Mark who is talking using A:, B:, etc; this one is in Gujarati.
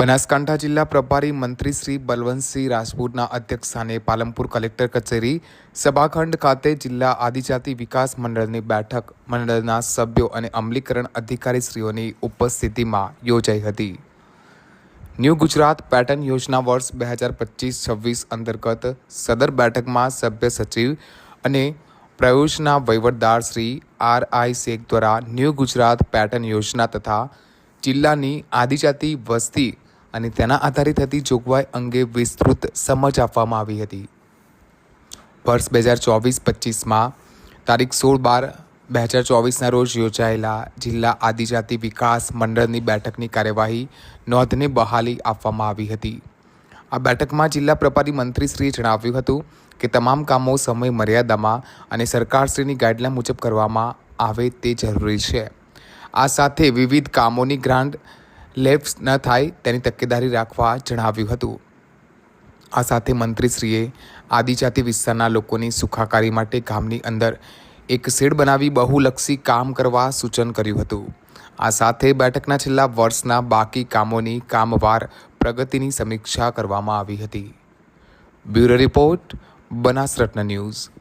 A: બનાસકાંઠા જિલ્લા પ્રભારી મંત્રી શ્રી બલવંતસિંહ રાજપૂતના અધ્યક્ષસ્થાને પાલનપુર કલેક્ટર કચેરી, સભાખંડ ખાતે જિલ્લા આદિજાતિ વિકાસ મંડળની બેઠક મંડળના સભ્યો અને અમલીકરણ અધિકારીશ્રીઓની ઉપસ્થિતિમાં યોજાઈ હતી. ન્યૂ ગુજરાત પેટર્ન યોજના વર્ષ બે હજાર પચીસ છવ્વીસ અંતર્ગત સદર બેઠકમાં સભ્ય સચિવ અને પ્રયોજના વહીવટદાર શ્રી આર આઈ શેખ દ્વારા ન્યૂ ગુજરાત પેટર્ન યોજના તથા જિલ્લાની આદિજાતિ વસ્તી અને તેના આધારે થતી જોગવાઈ અંગે વિસ્તૃત સમજ આપવામાં આવી હતી. વર્ષ બે હજાર ચોવીસ પચીસમાં તારીખ સોળ બાર બે હજાર ચોવીસના રોજ યોજાયેલા જિલ્લા આદિજાતિ વિકાસ મંડળની બેઠકની કાર્યવાહી નોંધને બહાલી આપવામાં આવી હતી. આ બેઠકમાં જિલ્લા પ્રભારી મંત્રીશ્રીએ જણાવ્યું હતું કે તમામ કામો સમય મર્યાદામાં અને સરકારશ્રીની ગાઈડલાઈન મુજબ કરવામાં આવે તે જરૂરી છે. આ સાથે વિવિધ કામોની ગ્રાન્ટ લેપ્સ ન થાય તેની તકેદારી રાખવા જણાવ્યું હતું. આ સાથે મંત્રીશ્રીએ આદિજાતિ વિસ્તારના લોકોની સુખાકારી માટે ગામની અંદર એક શેડ બનાવી બહુલક્ષી કામ કરવા સૂચન કર્યું હતું. આ સાથે બેઠકના છેલ્લા વર્ષના બાકી કામોની કામવાર પ્રગતિની સમીક્ષા કરવામાં આવી હતી. Bureau report, Banasratna news.